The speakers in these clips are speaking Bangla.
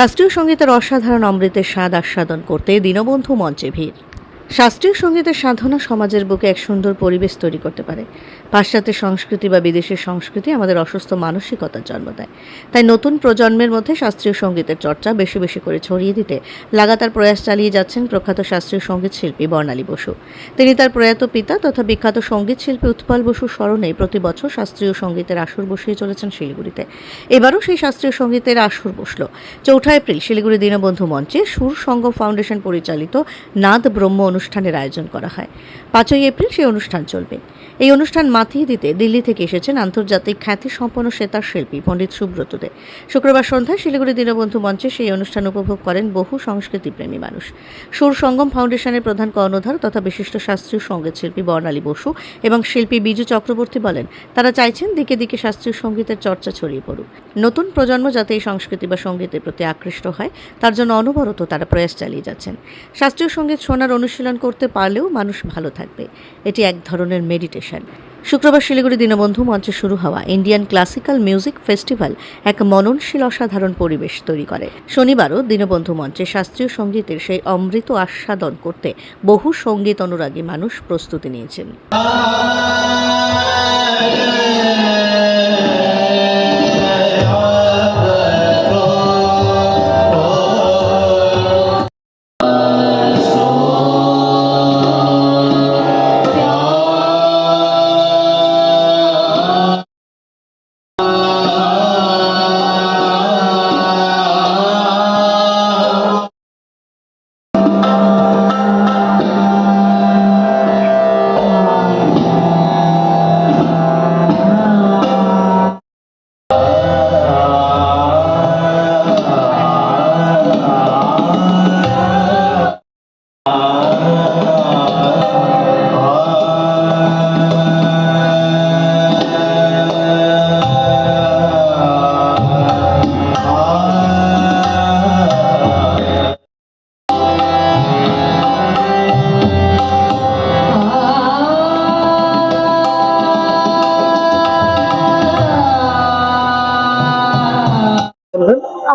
শাস্ত্রীয় সঙ্গীতের অসাধারণ অমৃতের স্বাদ আস্বাদন করতে দীনবন্ধু মঞ্চে ভিড়। শাস্ত্রীয় সঙ্গীতের সাধনা সমাজের বুকে এক সুন্দর পরিবেশ তৈরি করতে পারে। পাশ্চাত্যের সংস্কৃতি বা বিদেশের সংস্কৃতি আমাদের অসুস্থ মানসিকতার জন্ম দেয়। তাই নতুন প্রজন্মের মধ্যে শাস্ত্রীয় সঙ্গীতের চর্চা বেশি বেশি করে ছড়িয়ে দিতে লাগাতার প্রয়াস চালিয়ে যাচ্ছেন প্রখ্যাত শাস্ত্রীয় সংগীত শিল্পী বর্ণালী বসু। তিনি তার প্রয়াত পিতা তথা বিখ্যাত সংগীত শিল্পী উৎপল বসুর স্মরণে প্রতি বছর শাস্ত্রীয় সঙ্গীতের আসর বসিয়ে চলেছেন শিলিগুড়িতে। এবারও সেই শাস্ত্রীয় সঙ্গীতের আসর বসল। চৌঠা এপ্রিল শিলিগুড়ি দীনবন্ধু মঞ্চে সুর সঙ্গম ফাউন্ডেশন পরিচালিত নাদ ব্রহ্ম অনুষ্ঠানের আয়োজন করা হয়। পাঁচই এপ্রিল সেই অনুষ্ঠান চলবে। এই অনুষ্ঠান মাতিয়ে দিতে দিল্লি থেকে এসেছেন আন্তর্জাতিক খ্যাতি সম্পন্ন সেতার শিল্পী পণ্ডিত সুব্রত দে শুক্রবার সন্ধ্যায় শিলিগুড়ি দীনবন্ধু মঞ্চে সেই অনুষ্ঠান উপভোগ করেন বহু সংস্কৃতিপ্রেমী মানুষ। সুর সঙ্গম ফাউন্ডেশনের প্রধান কর্ণধার তথা বিশিষ্ট শাস্ত্রীয় সংগীত শিল্পী বর্ণালী বসু এবং শিল্পী বিজু চক্রবর্তী বলেন, তারা চাইছেন দিকে দিকে শাস্ত্রীয় সঙ্গীতের চর্চা ছড়িয়ে পড়ুক। নতুন প্রজন্ম যাতে এই সংস্কৃতি বা সঙ্গীতের প্রতি আকৃষ্ট হয়, তার জন্য অনবরত তারা প্রয়াস চালিয়ে যাচ্ছেন। শাস্ত্রীয় সংগীত শোনার অনুশীলন করতে পারলেও মানুষ ভালো থাকবে। এটি এক ধরনের মেডিটেশন শুক্রবার শিলিগুড়ি দীনবন্ধু মঞ্চে শুরু হওয়া ইন্ডিয়ান ক্লাসিক্যাল মিউজিক ফেস্টিভ্যাল এক মননশীল অসাধারণ পরিবেশ তৈরি করে। শনিবারও দীনবন্ধু মঞ্চে শাস্ত্রীয় সঙ্গীতের সেই অমৃত আস্বাদন করতে বহু সংগীত অনুরাগী মানুষ প্রস্তুতি নিয়েছেন।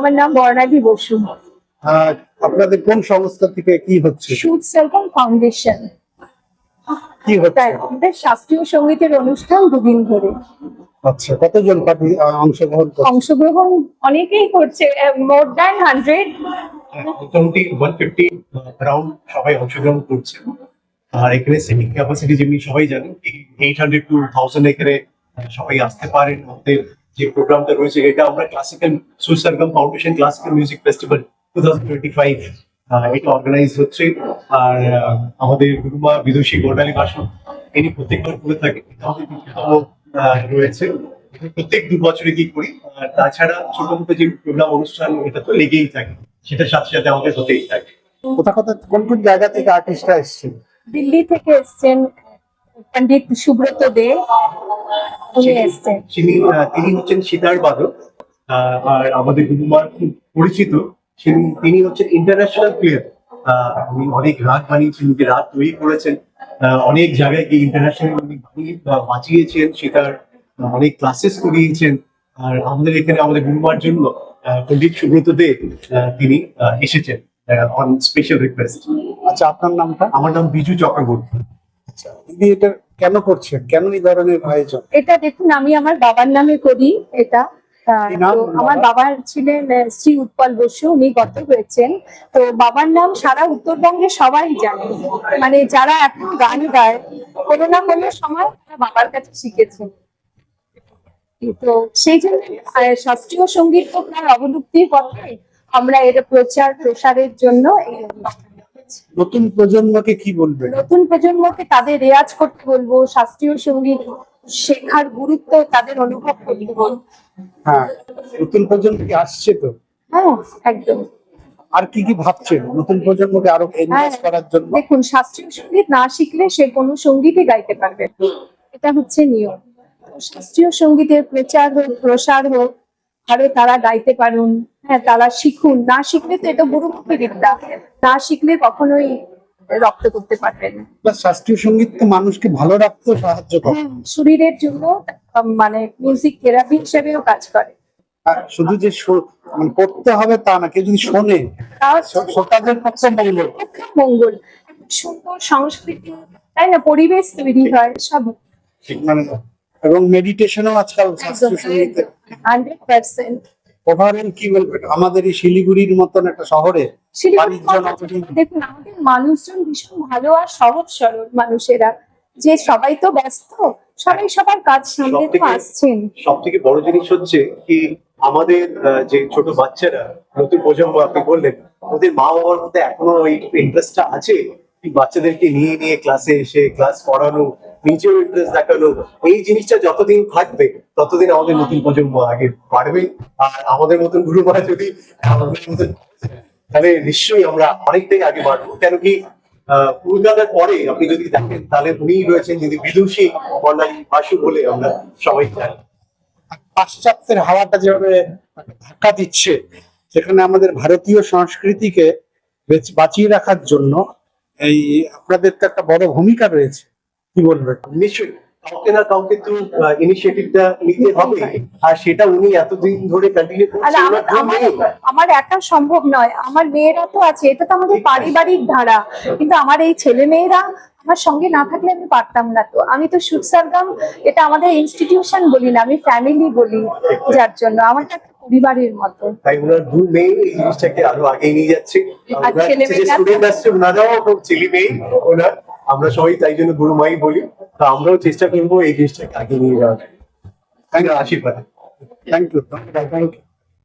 আমার নাম বর্ণালী বসু। আপনাদের কোন সংস্থা থেকে কি হচ্ছে? সেলফন ফাউন্ডেশন। কি হচ্ছে? আমাদের শাস্ত্রীয় সঙ্গীতের অনুষ্ঠান দুদিন ধরে। আচ্ছা কতজন পার্টি অংশগ্রহণ করছে? অংশগ্রহণ অনেকেই করছে মোর দ্যান হান্ড্রেড। মোটামুটি ওয়ান ফিফটি রাউন্ড সবাই অংশগ্রহণ করছে। আর এখানে সিটিং ক্যাপাসিটি যেমনি সবাই জানেন এইট হান্ড্রেড টু থাউজেন্ড এখানে সবাই আসতে পারেন আমাদের যে প্রোগ্রামটা রয়েছে এটা আমরা classical Susargam foundation classical music festival two thousand twenty five এটা অর্গানাইজ হচ্ছে। আর আমাদের গুরুমা বিদুষী গোর্ডালি ভাষণ ইনি প্রত্যেকবার করে থাকে। রয়েছে। প্রত্যেক দু বছরে কি করি। আর তাছাড়া ছোট মোটো যে প্রোগ্রাম অনুষ্ঠান এটা তো লেগেই থাকে। সেটার সাথে সাথে আমাদের হতেই থাকে। কোথা কোথা কোন কোন জায়গা থেকে আর্টিস্টরা এসছে দিল্লি থেকে এসছেন পণ্ডিত সুব্রত দে উনি এসছেন। তিনি হচ্ছেন সিতার বাদক আহ, আর আমাদের গুরুমার খুব পরিচিত। তিনি- তিনি হচ্ছেন ইন্টারন্যাশনাল প্লেয়ার উনি অনেক রাগ বানিয়েছেন নিজে রাগ তৈরি করেছেন আহ, অনেক জায়গায় গিয়ে ইন্টারন্যাশনাল উনি বানিয়ে বাঁচিয়েছেন সেটার অনেক ক্লাসেস করিয়েছেন। আর আমাদের এখানে আমাদের গুরুমার জন্য আহ, পণ্ডিত সুব্রত দে আহ, তিনি আহ, এসেছেন অন স্পেশাল রিকোয়েস্ট আচ্ছা আপনার নামটা? আমার নাম বিজু চক্রবর্তী। আচ্ছা দিদি এটা কেন করছেন? কেন এই ধরনের আয়োজন এটা দেখুন আমি আমার বাবার নামে করি এটা। আমার বাবার? ছিলেন শ্রী উৎপল বসু উনি গত হয়েছেন। তো বাবার নাম সারা উত্তরবঙ্গে সবাই জানে। মানে যারা এখন গান গায় কোনো না কোনো সময় বাবার কাছে শিখেছেন। তো সেই জন্য শাস্ত্রীয় সংগীত তো প্রায় অবলুপ্তির পথে। আমরা এর প্রচার প্রসারের জন্য এই নতুন প্রজন্মকে কি বলবেন? নতুন প্রজন্মকে তাদের রেয়াজ করতে বলব শাস্ত্রীয় সংগীত শেখার গুরুত্ব তাদের অনুভব করতে বলব। হ্যাঁ নতুন প্রজন্ম কি আসছে তো? হ্যাঁ একদম। আর কি কি ভাবছেন নতুন প্রজন্মকে আরও এনগেজ হ্যাঁ। করার জন্য? দেখুন শাস্ত্রীয় সংগীত না শিখলে সে কোনো সঙ্গীতই গাইতে পারবে এটা হচ্ছে নিয়ম। শাস্ত্রীয় সঙ্গীতের প্রচার হোক প্রসার হোক আরও তারা গাইতে পারুন হ্যাঁ তারা শিখুন। না শিখলে তো এটা গুরুমুখী বিদ্যা। না শিখলে কখনোই রক্ত করতে পারবে না। শাস্ত্রীয় সংগীত তো মানুষকে ভালো রাখতেও সাহায্য করে। হ্যাঁ শরীরের জন্য মানে মিউজিক থেরাপি হিসেবেও কাজ করে। শুধু যে মানে হবে তা না কেউ যদি শোনে শ্রোতাদের পক্ষে মঙ্গল। মঙ্গল। সুন্দর সংস্কৃতি তাই না? পরিবেশ তৈরি হয় সব। মানে এবং মেডিটেশনও আজকাল ওভারঅল কি বলবেন আমাদের এই শিলিগুড়ির মতন একটা শহরে দেখুন আমাদের মানুষজন ভীষণ ভালো আর সহজ সরল মানুষেরা। যে সবাই তো ব্যস্ত সবাই সবার কাজ সামনে তো আসছেন। সব থেকে বড় জিনিস হচ্ছে কি আমাদের আহ, যে ছোট বাচ্চারা নতুন প্রজন্ম আপনি বললেন ওদের মা বাবার মধ্যে এখনও ওই ইন্টারেস্টটা আছে বাচ্চাদেরকে নিয়ে নিয়ে ক্লাসে এসে ক্লাস করানো নিজেও ইন্টারেস্ট দেখানো এই জিনিসটা যতদিন থাকবে, ততদিন আমাদের নতুন প্রজন্ম আগে পারবে আর আমাদের মতন গুরুমারা যদি তাহলে নিশ্চয়ই আমরা অনেকটাই আগে বাড়বো। কেন কি কলকাতার পরে আপনি যদি দেখেন, তাহলে উনি রয়েছেন যদি বিদুষী বর্ণালী বাসু বলে আমরা সবাই জানি। পাশ্চাত্যের হাওয়াটা যেভাবে ধাক্কা দিচ্ছে, সেখানে আমাদের ভারতীয় সংস্কৃতিকে বেচ- বাঁচিয়ে রাখার জন্য এই আপনাদের তো একটা বড় ভূমিকা রয়েছে। কি বলবেন নিশ্চয়ই। কাউকে না কাউকে তো ইনিশিয়েটিভটা নিতে হবে। আর সেটা উনি এতদিন ধরে কন্টিনিউ করছেন আমার ওনার আমার জন্যই। আমার একা সম্ভব নয়। আমার মেয়েরা তো আছে এটা তো আমাদের পারিবারিক ধারা। কিন্তু আমার এই ছেলে মেয়েরা আমার সঙ্গে না থাকলে আমি পারতাম না তো। আমি তো সুরসারগাম এটা আমাদের ইনস্টিটিউশন বলি না আমি ফ্যামিলি বলি যার জন্য। আমার একটা পরিবারের মতো। তাই ওনার দু মেয়ে এই জিনিসটাকে আরও আগে নিয়ে যাচ্ছে। আর ছেলে যে মেয়েরা- স্টুডেন্ট আসছে ওনারাও খুব ছেলে মেয়ে ওনার আমরা সবাই তাই জন্য গুরু মাই বলি, তো আমরাও চেষ্টা করব এই জিনিসটাকে আগে নিয়ে যাওয়ার আশীর্বাদ। Thank you thank you